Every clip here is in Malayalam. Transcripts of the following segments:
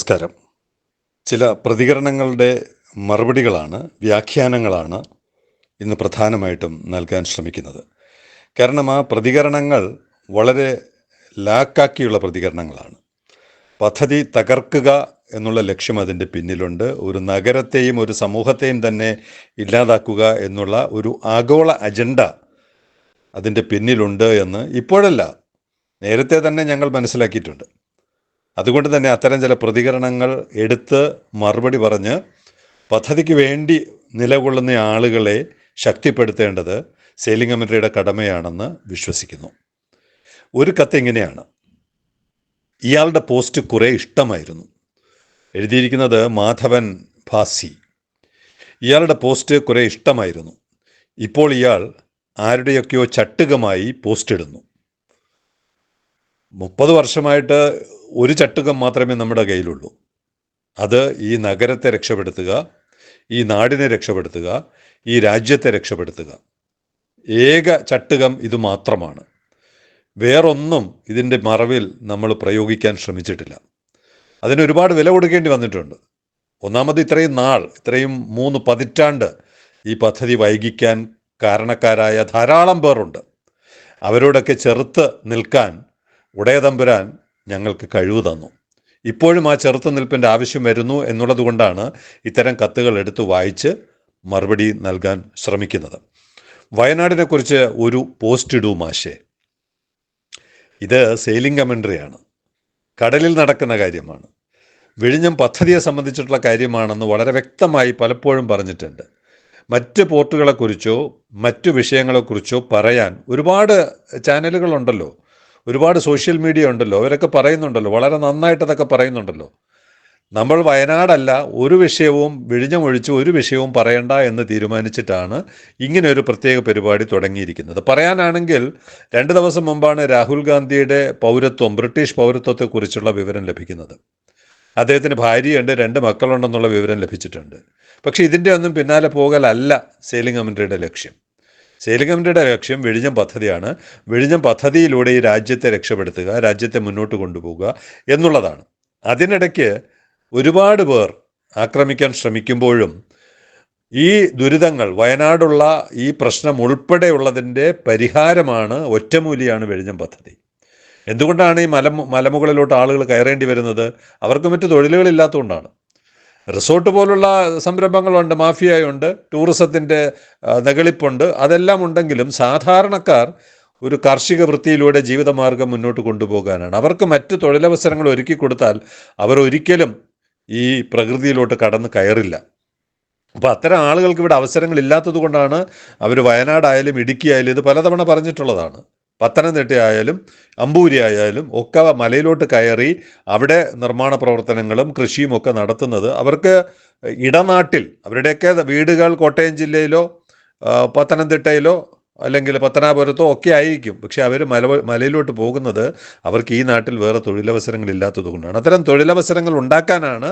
നമസ്കാരം. ചില പ്രതികരണങ്ങളുടെ മറുപടികളാണ് വ്യാഖ്യാനങ്ങളാണ് ഇന്ന് പ്രധാനമായിട്ടും നൽകാൻ ശ്രമിക്കുന്നത്. കാരണം ആ പ്രതികരണങ്ങൾ വളരെ ലാക്കാക്കിയുള്ള പ്രതികരണങ്ങളാണ്. പദ്ധതി തകർക്കുക എന്നുള്ള ലക്ഷ്യം അതിന്റെ പിന്നിലുണ്ട്. ഒരു നഗരത്തെയും ഒരു സമൂഹത്തെയും തന്നെ ഇല്ലാതാക്കുക എന്നുള്ള ഒരു ആഗോള അജണ്ട അതിന്റെ പിന്നിലുണ്ട് എന്ന് ഇപ്പോഴല്ല നേരത്തെ തന്നെ ഞങ്ങൾ മനസ്സിലാക്കിയിട്ടുണ്ട്. അതുകൊണ്ട് തന്നെ അത്തരം ചില പ്രതികരണങ്ങൾ എടുത്ത് മറുപടി പറഞ്ഞ് പദ്ധതിക്ക് വേണ്ടി നിലകൊള്ളുന്ന ആളുകളെ ശക്തിപ്പെടുത്തേണ്ടത് സെയിലിംഗ് കമ്മിറ്റിയുടെ കടമയാണെന്ന് വിശ്വസിക്കുന്നു. ഒരു കത്ത് എങ്ങനെയാണ് ഇയാളുടെ പോസ്റ്റ് കുറേ ഇഷ്ടമായിരുന്നു. എഴുതിയിരിക്കുന്നത് മാധവൻ ഭാസി. ഇയാളുടെ പോസ്റ്റ് കുറേ ഇഷ്ടമായിരുന്നു. ഇപ്പോൾ ഇയാൾ ആരുടെയൊക്കെയോ ചട്ടുകമായി പോസ്റ്റ് ഇടുന്നു. മുപ്പത് വർഷമായിട്ട് ഒരു ചട്ടുകം മാത്രമേ നമ്മുടെ കയ്യിലുള്ളൂ. അത് ഈ നഗരത്തെ രക്ഷപ്പെടുത്തുക ഈ നാടിനെ രക്ഷപ്പെടുത്തുക ഈ രാജ്യത്തെ രക്ഷപ്പെടുത്തുക. ഏക ചട്ടുകം ഇത് മാത്രമാണ്. വേറൊന്നും ഇതിന്റെ മറവിൽ നമ്മൾ പ്രയോഗിക്കാൻ ശ്രമിച്ചിട്ടില്ല. അതിന് ഒരുപാട് വില കൊടുക്കേണ്ടി വന്നിട്ടുണ്ട്. ഒന്നാമത് ഇത്രയും നാൾ ഇത്രയും മൂന്ന് പതിറ്റാണ്ട് ഈ പദ്ധതി വൈകിക്കാൻ കാരണക്കാരായ ധാരാളം പേരുണ്ട്. അവരോടൊക്കെ ചെറുത്ത് നിൽക്കാൻ ഉടയതമ്പുരാൻ ഞങ്ങൾക്ക് കഴിവ് തന്നു. ഇപ്പോഴും ആ ചെറുത്ത് നിൽപ്പിന്റെ ആവശ്യം വരുന്നു എന്നുള്ളതുകൊണ്ടാണ് ഇത്തരം കത്തുകൾ എടുത്ത് വായിച്ച് മറുപടി നൽകാൻ ശ്രമിക്കുന്നത്. വയനാടിനെക്കുറിച്ച് ഒരു പോസ്റ്റ് ഇടൂ മാഷേ. ഇത് സെയിലിംഗ് കമൻട്രിയാണ് കടലിൽ നടക്കുന്ന കാര്യമാണ്. വിഴിഞ്ഞം പദ്ധതിയെ സംബന്ധിച്ചിട്ടുള്ള കാര്യമാണെന്ന് വളരെ വ്യക്തമായി പലപ്പോഴും പറഞ്ഞിട്ടുണ്ട്. മറ്റ് പോർട്ടുകളെക്കുറിച്ചോ മറ്റു വിഷയങ്ങളെക്കുറിച്ചോ പറയാൻ ഒരുപാട് ചാനലുകളുണ്ടല്ലോ. ഒരുപാട് സോഷ്യൽ മീഡിയ ഉണ്ടല്ലോ അവരൊക്കെ പറയുന്നുണ്ടല്ലോ വളരെ നന്നായിട്ടതൊക്കെ പറയുന്നുണ്ടല്ലോ. നമ്മൾ വയനാടല്ല ഒരു വിഷയവും വിഴിഞ്ഞമൊഴിച്ച് ഒരു വിഷയവും പറയണ്ട എന്ന് തീരുമാനിച്ചിട്ടാണ് ഇങ്ങനെ ഒരു പ്രത്യേക പരിപാടി തുടങ്ങിയിരിക്കുന്നത്. പറയാനാണെങ്കിൽ രണ്ട് ദിവസം മുമ്പാണ് രാഹുൽ ഗാന്ധിയുടെ പൗരത്വം ബ്രിട്ടീഷ് പൗരത്വത്തെക്കുറിച്ചുള്ള വിവരം ലഭിക്കുന്നത്. അദ്ദേഹത്തിന് ഭാര്യയുണ്ട് രണ്ട് മക്കളുണ്ടെന്നുള്ള വിവരം ലഭിച്ചിട്ടുണ്ട്. പക്ഷേ ഇതിന്റെ ഒന്നും പിന്നാലെ പോകലല്ല സെയിലിംഗ് കമ്മിറ്റിയുടെ ലക്ഷ്യം. സെയിലിംഗ് കമ്മിറ്റിയുടെ ലക്ഷ്യം വിഴിഞ്ഞം പദ്ധതിയാണ്. വിഴിഞ്ഞം പദ്ധതിയിലൂടെ ഈ രാജ്യത്തെ രക്ഷപ്പെടുത്തുക രാജ്യത്തെ മുന്നോട്ട് കൊണ്ടുപോകുക എന്നുള്ളതാണ്. അതിനിടയ്ക്ക് ഒരുപാട് പേർ ആക്രമിക്കാൻ ശ്രമിക്കുമ്പോഴും ഈ ദുരിതങ്ങൾ വയനാടുള്ള ഈ പ്രശ്നം ഉൾപ്പെടെയുള്ളതിന്റെ പരിഹാരമാണ് ഒറ്റമൂലിയാണ് വെഴിഞ്ഞം പദ്ധതി. എന്തുകൊണ്ടാണ് ഈ മല മലമുകളിലോട്ട് ആളുകൾ കയറേണ്ടി വരുന്നത്? അവർക്ക് മറ്റു തൊഴിലുകളില്ലാത്തതുകൊണ്ടാണ്. റിസോർട്ട് പോലുള്ള സംരംഭങ്ങളുണ്ട് മാഫിയയുണ്ട് ടൂറിസത്തിന്റെ നകളിപ്പുണ്ട് അതെല്ലാം ഉണ്ടെങ്കിലും സാധാരണക്കാർ ഒരു കാർഷിക വൃത്തിയിലൂടെ ജീവിതമാർഗം മുന്നോട്ട് കൊണ്ടുപോകാനാണ്. അവർക്ക് മറ്റ് തൊഴിലവസരങ്ങൾ ഒരുക്കി കൊടുത്താൽ അവർ ഒരിക്കലും ഈ പ്രകൃതിയിലോട്ട് കടന്ന് കയറില്ല. അപ്പോൾ അത്തരം ആളുകൾക്ക് ഇവിടെ അവസരങ്ങൾ ഇല്ലാത്തത് കൊണ്ടാണ് അവർ വയനാടായാലും ഇടുക്കിയായാലും ഇത് പലതവണ പറഞ്ഞിട്ടുള്ളതാണ്. പത്തനംതിട്ട ആയാലും അമ്പൂരി ആയാലും ഒക്കെ മലയിലോട്ട് കയറി അവിടെ നിർമ്മാണ പ്രവർത്തനങ്ങളും കൃഷിയും ഒക്കെ നടത്തുന്നത്. അവർക്ക് ഇടനാട്ടിൽ അവരുടെയൊക്കെ വീടുകൾ കോട്ടയം ജില്ലയിലോ പത്തനംതിട്ടയിലോ അല്ലെങ്കിൽ പത്തനാപുരത്തോ ഒക്കെ ആയിരിക്കും. പക്ഷെ അവർ മല മലയിലോട്ട് പോകുന്നത് അവർക്ക് ഈ നാട്ടിൽ വേറെ തൊഴിലവസരങ്ങൾ ഇല്ലാത്തത് കൊണ്ടാണ്. അത്തരം തൊഴിലവസരങ്ങൾ ഉണ്ടാക്കാനാണ്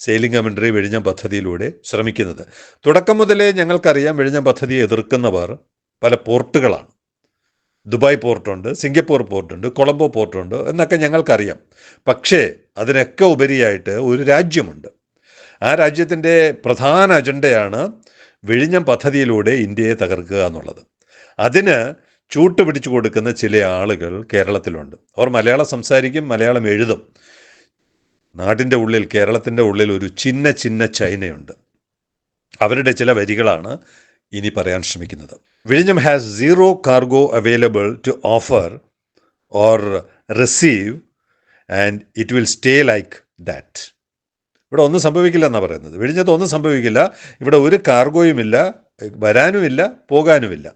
സെയിലിംഗ് കമൻട്രി വിഴിഞ്ഞം പദ്ധതിയിലൂടെ ശ്രമിക്കുന്നത്. തുടക്കം മുതലേ ഞങ്ങൾക്കറിയാം വിഴിഞ്ഞം പദ്ധതിയെ എതിർക്കുന്നവർ പല പോർട്ടുകളാണ്. ദുബായ് പോർട്ടുണ്ട് സിംഗപ്പൂർ പോർട്ടുണ്ട് കൊളംബോ പോർട്ടുണ്ട് എന്നൊക്കെ ഞങ്ങൾക്കറിയാം. പക്ഷേ അതിനൊക്കെ ഉപരിയായിട്ട് ഒരു രാജ്യമുണ്ട്. ആ രാജ്യത്തിന്റെ പ്രധാന അജണ്ടയാണ് വിഴിഞ്ഞം പദ്ധതിയിലൂടെ ഇന്ത്യയെ തകർക്കുക എന്നുള്ളത്. അതിന് ചൂട്ട് പിടിച്ചു കൊടുക്കുന്ന ചില ആളുകൾ കേരളത്തിലുണ്ട്. അവർ മലയാളം സംസാരിക്കും മലയാളം എഴുതും. നാടിന്റെ ഉള്ളിൽ കേരളത്തിന്റെ ഉള്ളിൽ ഒരു ചിന്ന ചിന്ന ചൈനയുണ്ട്. അവരുടെ ചില വരികളാണ് ഇനി പറയാൻ ശ്രമിക്കുന്നത്. വിഴിഞ്ഞം has zero cargo available to offer or receive and it will stay like that ഇവിടെ ഒന്നും സംഭവിക്കില്ല എന്നാണ് പറയുന്നത്. വിഴിഞ്ഞത്ത് ഒന്നും സംഭവിക്കില്ല. ഇവിടെ ഒരു കാർഗോയുമില്ല വരാനുമില്ല പോകാനുമില്ല.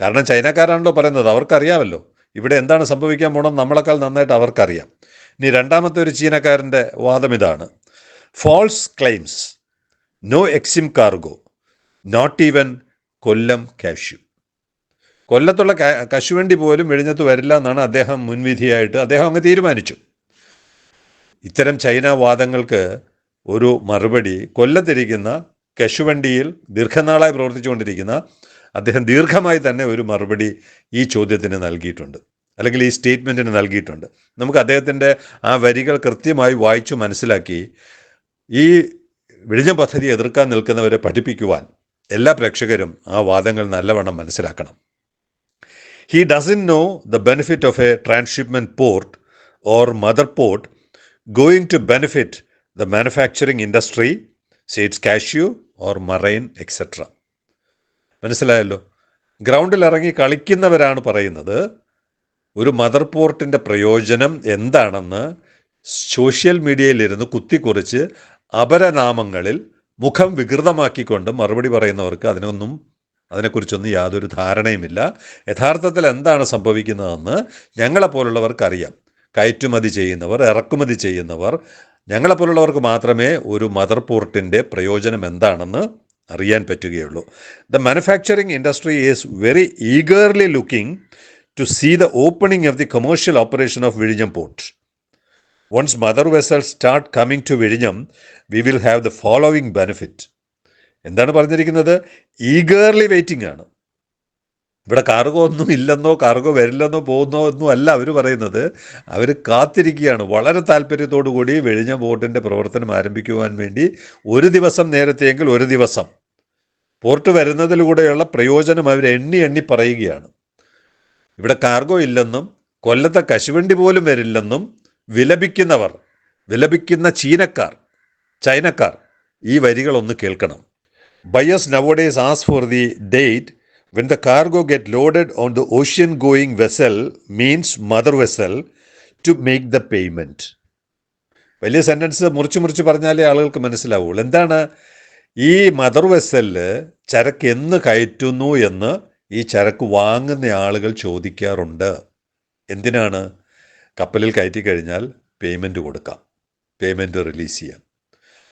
കാരണം ചൈനക്കാരാണല്ലോ പറയുന്നത് അവർക്കറിയാമല്ലോ. ഇവിടെ എന്താണ് സംഭവിക്കാൻ പോകണം നമ്മളെക്കാൾ നന്നായിട്ട് അവർക്കറിയാം. ഇനി രണ്ടാമത്തെ ഒരു ചീനക്കാരന്റെ വാദം ഇതാണ്. False claims no EXIM cargo not even Kollam cashew. കൊല്ലത്തുള്ള കശുവണ്ടി പോലും എഴുന്നത്ത് വരില്ല എന്നാണ് അദ്ദേഹം മുൻവിധിയായിട്ട് അദ്ദേഹം അങ്ങ് തീരുമാനിച്ചു. ഇത്തരം ചൈന വാദങ്ങൾക്ക് ഒരു മറുപടി കൊല്ലത്തിരിക്കുന്ന കശുവണ്ടിയിൽ ദീർഘനാളായി പ്രവർത്തിച്ചുകൊണ്ടിരിക്കുന്ന അദ്ദേഹം ദീർഘമായി തന്നെ ഒരു മറുപടി ഈ ചോദ്യത്തിന് നൽകിയിട്ടുണ്ട്. അല്ലെങ്കിൽ ഈ സ്റ്റേറ്റ്മെന്റിന് നൽകിയിട്ടുണ്ട്. നമുക്ക് അദ്ദേഹത്തിന്റെ ആ വരികൾ കൃത്യമായി വായിച്ചു മനസ്സിലാക്കി ഈ വിഴിഞ്ഞ പദ്ധതി എതിർക്കാൻ നിൽക്കുന്നവരെ പഠിപ്പിക്കുവാൻ എല്ലാ പ്രേക്ഷകരും ആ വാദങ്ങൾ നല്ലവണ്ണം മനസ്സിലാക്കണം. He doesn't know the benefit of a transshipment port or mother port going to benefit the manufacturing industry seeds cashew or marine etcetera മനസ്സിലായല്ലോ? ഗ്രൗണ്ടിൽ ഇറങ്ങി കളിക്കുന്നവരാണ് പറയുന്നത് ഒരു മദർ പോർട്ടിന്റെ പ്രയോജനം എന്താണെന്ന് സോഷ്യൽ മീഡിയയിലിരുന്ന് കുത്തിക്കുറിച്ച് അപരനാമങ്ങളിൽ മുഖം വികൃതമാക്കിക്കൊണ്ട് മറുപടി പറയുന്നവർക്ക് അതിനൊന്നും അതിനെക്കുറിച്ചൊന്നും യാതൊരു ധാരണയുമില്ല. യഥാർത്ഥത്തിൽ എന്താണ് സംഭവിക്കുന്നതെന്ന് ഞങ്ങളെപ്പോലുള്ളവർക്കറിയാം. കയറ്റുമതി ചെയ്യുന്നവർ ഇറക്കുമതി ചെയ്യുന്നവർ ഞങ്ങളെപ്പോലുള്ളവർക്ക് മാത്രമേ ഒരു മദർ പോർട്ടിന്റെ പ്രയോജനം എന്താണെന്ന് അറിയാൻ പറ്റുകയുള്ളൂ. The manufacturing industry is very eagerly looking to see the opening of the commercial operation of വിഴിഞ്ഞം port once mother vessel start coming to വിഴിഞ്ഞം we will have the following benefit എന്താണ് പറഞ്ഞിരിക്കുന്നത്? ഈഗേർലി വെയിറ്റിംഗ് ആണ്. ഇവിടെ കാർഗോ ഒന്നും ഇല്ലെന്നോ കാർഗോ വരില്ലെന്നോ പോകുന്നോ ഒന്നും അല്ല അവർ പറയുന്നത്. അവർ കാത്തിരിക്കുകയാണ്. വളരെ താല്പര്യത്തോടു കൂടി വെഴിഞ്ഞ ബോട്ടിന്റെ പ്രവർത്തനം ആരംഭിക്കുവാൻ വേണ്ടി ഒരു ദിവസം നേരത്തെയെങ്കിൽ ഒരു ദിവസം. പോർട്ട് വരുന്നതിലൂടെയുള്ള പ്രയോജനം അവർ എണ്ണി എണ്ണി പറയുകയാണ്. ഇവിടെ കാർഗോ ഇല്ലെന്നും കൊല്ലത്തെ കശുവണ്ടി പോലും വരില്ലെന്നും വിലപിക്കുന്നവർ വിലപിക്കുന്ന ചീനക്കാർ ചൈനക്കാർ ഈ വരികളൊന്ന് കേൾക്കണം. Buyers nowadays as for the date when the cargo get loaded on the ocean going vessel means mother vessel to make the payment വലിയ സെന്റൻസ് മുറിച്ച് മുറിച്ച് പറഞ്ഞാലേ ആളുകൾക്ക് മനസ്സിലാവുള്ളൂ. എന്താണ്? ഈ മദർ വെസലിൽ ചരക്ക് എന്ന് കയറ്റുന്നു എന്ന് ഈ ചരക്ക് വാങ്ങുന്ന ആളുകൾ ചോദിക്കാറുണ്ട്. എന്തിനാണ്? കപ്പലിൽ കയറ്റി കഴിഞ്ഞാൽ പേയ്മെന്റ് കൊടുക്കാം. പേയ്മെന്റ് റിലീസ് ചെയ്യാം.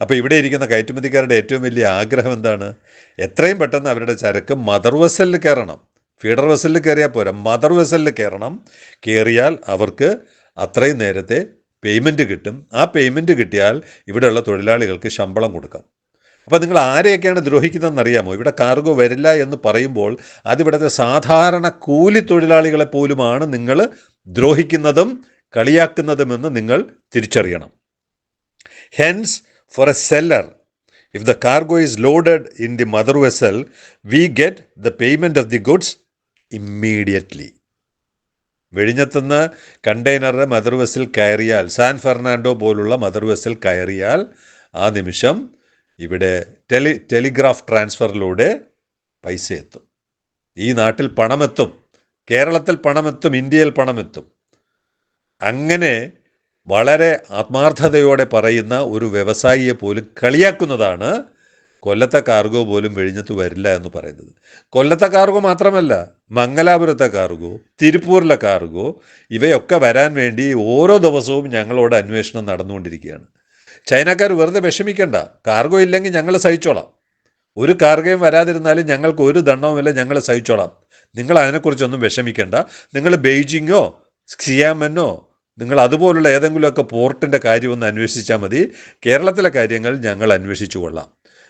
അപ്പോൾ ഇവിടെ ഇരിക്കുന്ന കയറ്റുമതിക്കാരുടെ ഏറ്റവും വലിയ ആഗ്രഹം എന്താണ്? എത്രയും പെട്ടെന്ന് അവരുടെ ചരക്ക് മദർ വെസലിൽ കയറണം. ഫീഡർ വെസലിൽ കയറിയാൽ പോരാ. മദർ വെസലിൽ കയറണം. കയറിയാൽ അവർക്ക് അത്രയും നേരത്തെ പേയ്മെന്റ് കിട്ടും. ആ പേയ്മെന്റ് കിട്ടിയാൽ ഇവിടെയുള്ള തൊഴിലാളികൾക്ക് ശമ്പളം കൊടുക്കാം. അപ്പോൾ നിങ്ങൾ ആരെയൊക്കെയാണ് ദ്രോഹിക്കുന്നതെന്ന് അറിയാമോ ഇവിടെ കാർഗോ വരില്ല എന്ന് പറയുമ്പോൾ അതിവിടുത്തെ സാധാരണ കൂലി തൊഴിലാളികളെ പോലുമാണ് നിങ്ങൾ ദ്രോഹിക്കുന്നതും കളിയാക്കുന്നതുമെന്ന് നിങ്ങൾ തിരിച്ചറിയണം. Hence for a seller if the cargo is loaded in the mother vessel we get the payment of the goods immediately വെഴിഞ്ഞെത്തുന്ന കണ്ടെയ്നറുടെ മദർ വെസിൽ കയറിയാൽ സാൻ ഫെർണാണ്ടോ പോലുള്ള മദർ വെസിൽ കയറിയാൽ ആ നിമിഷം ഇവിടെ ടെലി ടെലിഗ്രാഫ് ട്രാൻസ്ഫറിലൂടെ പൈസ എത്തും ഈ നാട്ടിൽ പണമെത്തും കേരളത്തിൽ പണമെത്തും ഇന്ത്യയിൽ പണമെത്തും. അങ്ങനെ വളരെ ആത്മാർത്ഥതയോടെ പറയുന്ന ഒരു വ്യവസായിയെ പോലും കളിയാക്കുന്നതാണ് കൊല്ലത്തെ കാർഗോ പോലും വെഴിഞ്ഞത്ത് വരില്ല എന്ന് പറയുന്നത്. കൊല്ലത്തെ കാർഗോ മാത്രമല്ല മംഗലാപുരത്തെ കാർഗോ തിരുപ്പൂരിലെ കാർഗോ ഇവയൊക്കെ വരാൻ വേണ്ടി ഓരോ ദിവസവും ഞങ്ങളോട് അന്വേഷണം നടന്നുകൊണ്ടിരിക്കുകയാണ്. ചൈനക്കാർ വെറുതെ വിഷമിക്കണ്ട. കാർഗോ ഇല്ലെങ്കിൽ ഞങ്ങൾ സഹിച്ചോളാം. ഒരു കാർഗയും വരാതിരുന്നാലും ഞങ്ങൾക്ക് ഒരു ദണ്ണവുമില്ല ഞങ്ങൾ സഹിച്ചോളാം. നിങ്ങൾ അതിനെക്കുറിച്ചൊന്നും വിഷമിക്കേണ്ട. നിങ്ങൾ ബെയ്ജിങ്ങോ സിയാമെന്നോ നിങ്ങൾ അതുപോലുള്ള ഏതെങ്കിലുമൊക്കെ പോർട്ടിന്റെ കാര്യം ഒന്ന് അന്വേഷിച്ചാൽ മതി. കേരളത്തിലെ കാര്യങ്ങൾ ഞങ്ങൾ അന്വേഷിച്ചു കൊള്ളാം.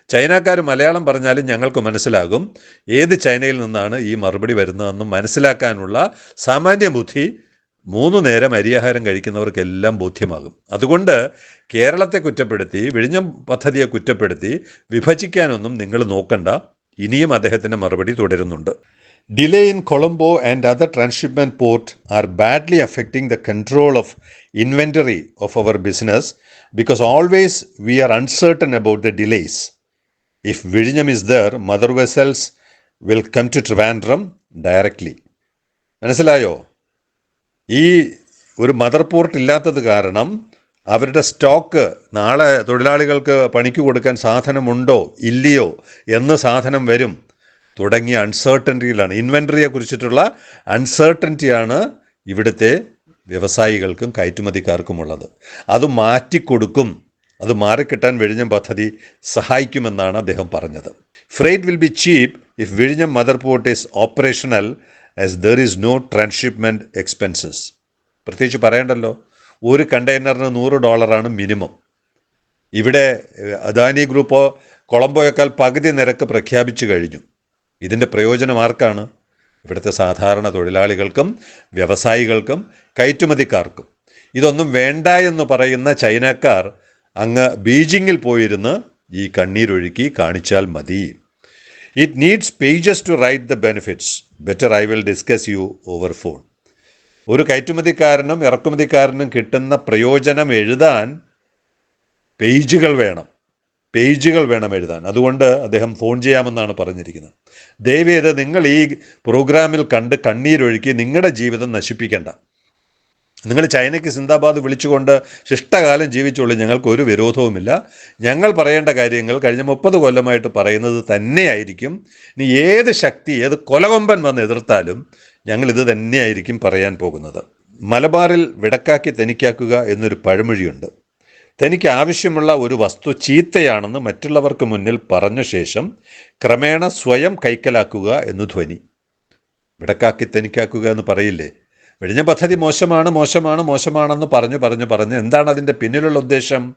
ചൈനക്കാർ മലയാളം പറഞ്ഞാലും ഞങ്ങൾക്ക് മനസ്സിലാകും. ഏത് ചൈനയിൽ നിന്നാണ് ഈ മറുപടി വരുന്നതെന്നും മനസ്സിലാക്കാനുള്ള സാമാന്യ ബുദ്ധി മൂന്ന് നേരം അരിയാഹാരം കഴിക്കുന്നവർക്കെല്ലാം ബോധ്യമാകും. അതുകൊണ്ട് കേരളത്തെ കുറ്റപ്പെടുത്തി വിഴിഞ്ഞം പദ്ധതിയെ കുറ്റപ്പെടുത്തി വിഭജിക്കാനൊന്നും നിങ്ങൾ നോക്കണ്ട. ഇനിയും അദ്ദേഹത്തിന്റെ മറുപടി തുടരുന്നുണ്ട്. Delay in Colombo and other transshipment port are badly affecting the control of inventory of our business because always we are uncertain about the delays if വിഴിഞ്ഞം is there mother vessels will come to Trivandrum directly. മനസ്സിലായോ? ഈ ഒരു മദർ പോർട്ട് ഇല്ലാത്തത് കാരണം അവരുടെ സ്റ്റോക്ക് നാളെ തൊഴിലാളികൾക്ക് പണിക്ക് കൊടുക്കാൻ സാധനമുണ്ടോ ഇല്ലയോ എന്ന് സാധനം വരും. തുടങ്ങിയ അൺസേർട്ടന്റിയിലാണ് ഇൻവെൻട്രിയെ കുറിച്ചിട്ടുള്ള അൺസേർട്ടന്റിയാണ് ഇവിടുത്തെ വ്യവസായികൾക്കും കയറ്റുമതിക്കാർക്കുമുള്ളത്. അത് മാറ്റിക്കൊടുക്കും. അത് മാറിക്കിട്ടാൻ വിഴിഞ്ഞം പദ്ധതി സഹായിക്കുമെന്നാണ് അദ്ദേഹം പറഞ്ഞത്. Freight will be cheap if വിഴിഞ്ഞം mother port is operational as there is no transshipment expenses പ്രത്യേകിച്ച് പറയണ്ടല്ലോ ഒരു കണ്ടെയ്നറിന് നൂറ് ഡോളറാണ് മിനിമം. ഇവിടെ അദാനി ഗ്രൂപ്പോ കൊളംബോയേക്കാൾ പകുതി നിരക്ക് പ്രഖ്യാപിച്ചു കഴിഞ്ഞു. ഇതിന്റെ പ്രയോജനം ആർക്കാണ്? ഇവിടുത്തെ സാധാരണ തൊഴിലാളികൾക്കും വ്യവസായികൾക്കും കയറ്റുമതിക്കാർക്കും. ഇതൊന്നും വേണ്ട എന്ന് പറയുന്ന ചൈനക്കാർ അങ്ങ് ബീജിങ്ങിൽ പോയിരുന്ന് ഈ കണ്ണീരൊഴുക്കി കാണിച്ചാൽ മതി. It needs pages to write the benefits better I will discuss you over phone ഒരു കയറ്റുമതിക്കാരനും ഇറക്കുമതിക്കാരനും കിട്ടുന്ന പ്രയോജനം എഴുതാൻ പേജുകൾ വേണം. പേജുകൾ വേണം എഴുതാൻ. അതുകൊണ്ട് അദ്ദേഹം ഫോൺ ചെയ്യാമെന്നാണ് പറഞ്ഞിരിക്കുന്നത്. ദയവേത് നിങ്ങൾ ഈ പ്രോഗ്രാമിൽ കണ്ട് കണ്ണീരൊഴുക്കി നിങ്ങളുടെ ജീവിതം നശിപ്പിക്കേണ്ട. നിങ്ങൾ ചൈനയ്ക്ക് സിന്ദാബാദ് വിളിച്ചുകൊണ്ട് ശിഷ്ടകാലം ജീവിച്ചോളൂ ഞങ്ങൾക്ക് ഒരു വിരോധവുമില്ല. ഞങ്ങൾ പറയേണ്ട കാര്യങ്ങൾ കഴിഞ്ഞ മുപ്പത് കൊല്ലമായിട്ട് പറയുന്നത് തന്നെയായിരിക്കും. ഇനി ഏത് ശക്തി ഏത് കൊലകൊമ്പൻ വന്ന് എതിർത്താലും ഞങ്ങൾ ഇത് തന്നെയായിരിക്കും പറയാൻ പോകുന്നത്. മലബാറിൽ വിടക്കാക്കി തനിക്കാക്കുക എന്നൊരു പഴമൊഴിയുണ്ട്. തനിക്ക് ആവശ്യമുള്ള ഒരു വസ്തു ചീത്തയാണെന്ന് മറ്റുള്ളവർക്ക് മുന്നിൽ പറഞ്ഞ ശേഷം ക്രമേണ സ്വയം കൈക്കലാക്കുക എന്ന് ധ്വനി. വിടക്കാക്കി തനിക്കാക്കുക എന്ന് പറയില്ലേ? വെടിഞ്ഞ പദ്ധതി മോശമാണ് മോശമാണ് മോശമാണെന്ന് പറഞ്ഞു പറഞ്ഞു പറഞ്ഞ്. എന്താണ് അതിന്റെ പിന്നിലുള്ള ഉദ്ദേശം?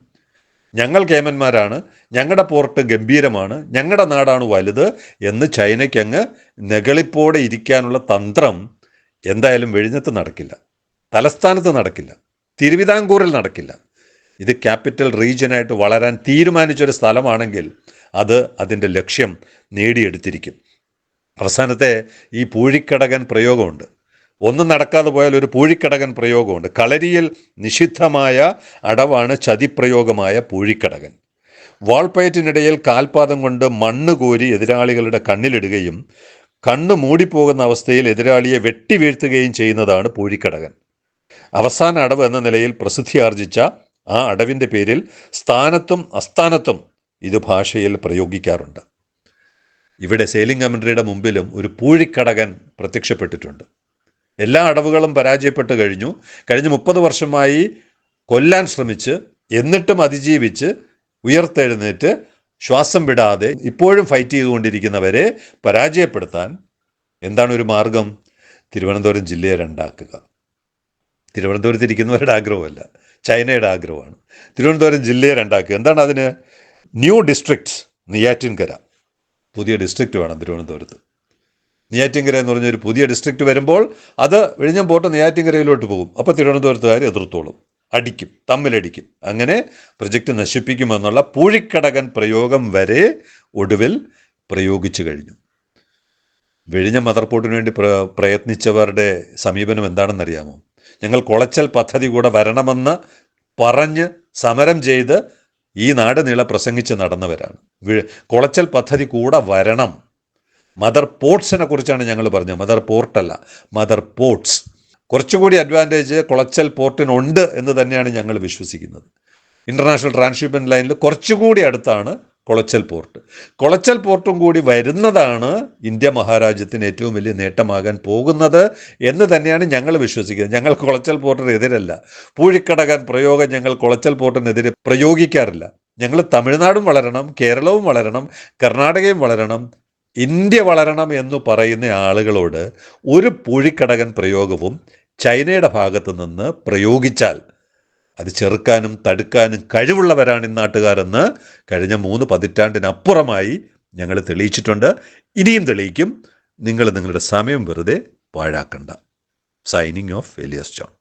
ഞങ്ങൾ കേമന്മാരാണ്. ഞങ്ങളുടെ പോർട്ട് ഗംഭീരമാണ്. ഞങ്ങളുടെ നാടാണ് വലുത് എന്ന് ചൈനയ്ക്ക് അങ്ങ് നെകളിപ്പോടെ ഇരിക്കാനുള്ള തന്ത്രം എന്തായാലും വെഴിഞ്ഞത്ത് നടക്കില്ല. തലസ്ഥാനത്ത് നടക്കില്ല. തിരുവിതാംകൂറിൽ നടക്കില്ല. ഇത് ക്യാപിറ്റൽ റീജിയനായിട്ട് വളരാൻ തീരുമാനിച്ചൊരു സ്ഥലമാണെങ്കിൽ അത് അതിന്റെ ലക്ഷ്യം നേടിയെടുത്തിരിക്കും. അവസാനത്തെ ഈ പൂഴിക്കടകൻ പ്രയോഗമുണ്ട്. ഒന്നും നടക്കാതെ പോയാൽ ഒരു പൂഴിക്കടകൻ പ്രയോഗമുണ്ട്. കളരിയിൽ നിഷിദ്ധമായ അടവാണ് ചതിപ്രയോഗമായ പൂഴിക്കടകൻ. വാൾപ്പയറ്റിനിടയിൽ കാൽപാദം കൊണ്ട് മണ്ണ് കോരി എതിരാളികളുടെ കണ്ണിലിടുകയും കണ്ണ് മൂടിപ്പോകുന്ന അവസ്ഥയിൽ എതിരാളിയെ വെട്ടി വീഴ്ത്തുകയും ചെയ്യുന്നതാണ് പൂഴിക്കടകൻ. അവസാന അടവ് എന്ന നിലയിൽ പ്രസിദ്ധിയാർജിച്ച ആ അടവിന്റെ പേരിൽ സ്ഥാനത്തും അസ്ഥാനത്തും ഇത് ഭാഷയിൽ പ്രയോഗിക്കാറുണ്ട്. ഇവിടെ സെയിലിംഗ് കമൻട്രിയുടെ മുമ്പിലും ഒരു പൂഴിക്കടകൻ പ്രത്യക്ഷപ്പെട്ടിട്ടുണ്ട്. എല്ലാ അടവുകളും പരാജയപ്പെട്ട് കഴിഞ്ഞു. കഴിഞ്ഞ മുപ്പത് വർഷമായി കൊല്ലാൻ ശ്രമിച്ച് എന്നിട്ടും അതിജീവിച്ച് ഉയർത്തെഴുന്നേറ്റ് ശ്വാസം വിടാതെ ഇപ്പോഴും ഫൈറ്റ് ചെയ്തുകൊണ്ടിരിക്കുന്നവരെ പരാജയപ്പെടുത്താൻ എന്താണ് ഒരു മാർഗം? തിരുവനന്തപുരം ജില്ലയെ രണ്ടാക്കുക. തിരുവനന്തപുരത്ത് ഇരിക്കുന്നവരുടെ ആഗ്രഹമല്ല. ചൈനയുടെ ആഗ്രഹമാണ്. തിരുവനന്തപുരം ജില്ലയെ രണ്ടാക്കുക. എന്താണ് അതിന്? New districts Neyyattinkara. പുതിയ ഡിസ്ട്രിക്റ്റ് വേണം തിരുവനന്തപുരത്ത്. നെയ്യാറ്റിൻകര എന്ന് പറഞ്ഞൊരു പുതിയ ഡിസ്ട്രിക്റ്റ് വരുമ്പോൾ അത് വിഴിഞ്ഞം പോട്ട് നെയ്യാറ്റിൻകരയിലോട്ട് പോകും. അപ്പോൾ തിരുവനന്തപുരത്തുകാർ എതിർത്തോളും. അടിക്കും തമ്മിലടിക്കും. അങ്ങനെ പ്രൊജക്റ്റ് നശിപ്പിക്കുമെന്നുള്ള പൂഴിക്കടകൻ പ്രയോഗം വരെ ഒടുവിൽ പ്രയോഗിച്ചു കഴിഞ്ഞു. വിഴിഞ്ഞ മദർ പോർട്ടിന് വേണ്ടി പ്ര പ്രയത്നിച്ചവരുടെ സമീപനം എന്താണെന്നറിയാമോ? ഞങ്ങൾ കുളച്ചൽ പദ്ധതി കൂടെ വരണമെന്ന് പറഞ്ഞ് സമരം ചെയ്ത് ഈ നാട് നീള പ്രസംഗിച്ച് നടന്നവരാണ്. കുളച്ചൽ പദ്ധതി കൂടെ വരണം. മദർ പോർട്സിനെ കുറിച്ചാണ് ഞങ്ങൾ പറഞ്ഞത്. മദർ പോർട്ടല്ല മദർ പോർട്സ് കുറച്ചുകൂടി അഡ്വാന്റേജ് കുളച്ചൽ പോർട്ടിനുണ്ട് എന്ന് തന്നെയാണ് ഞങ്ങൾ വിശ്വസിക്കുന്നത്. ഇന്റർനാഷണൽ ട്രാൻസ്ഷിപ്മെന്റ് ലൈനിൽ കുറച്ചുകൂടി അടുത്താണ് കുളച്ചൽ പോർട്ട്. കുളച്ചൽ പോർട്ടും കൂടി വരുന്നതാണ് ഇന്ത്യ മഹാരാജ്യത്തിന് ഏറ്റവും വലിയ നേട്ടമാകാൻ പോകുന്നത് എന്ന് തന്നെയാണ് ഞങ്ങൾ വിശ്വസിക്കുന്നത്. ഞങ്ങൾ കുളച്ചൽ പോർട്ടിനെതിരല്ല. പൂഴിക്കടകാൻ പ്രയോഗം ഞങ്ങൾ കുളച്ചൽ പോർട്ടിനെതിരെ പ്രയോഗിക്കാറില്ല. ഞങ്ങൾ തമിഴ്നാടും വളരണം കേരളവും വളരണം കർണാടകയും വളരണം ഇന്ത്യ വളരണം എന്ന് പറയുന്ന ആളുകളോട് ഒരു പൂഴിക്കടകൻ പ്രയോഗവും ചൈനയുടെ ഭാഗത്ത് നിന്ന് പ്രയോഗിച്ചാൽ അത് ചെറുക്കാനും തടുക്കാനും കഴിവുള്ളവരാണ് ഇന്നാട്ടുകാരെന്ന് കഴിഞ്ഞ മൂന്ന് പതിറ്റാണ്ടിനപ്പുറമായി ഞങ്ങൾ തെളിയിച്ചിട്ടുണ്ട്. ഇനിയും തെളിയിക്കും. നിങ്ങൾ നിങ്ങളുടെ സമയം വെറുതെ പാഴാക്കണ്ട. Signing off Elias John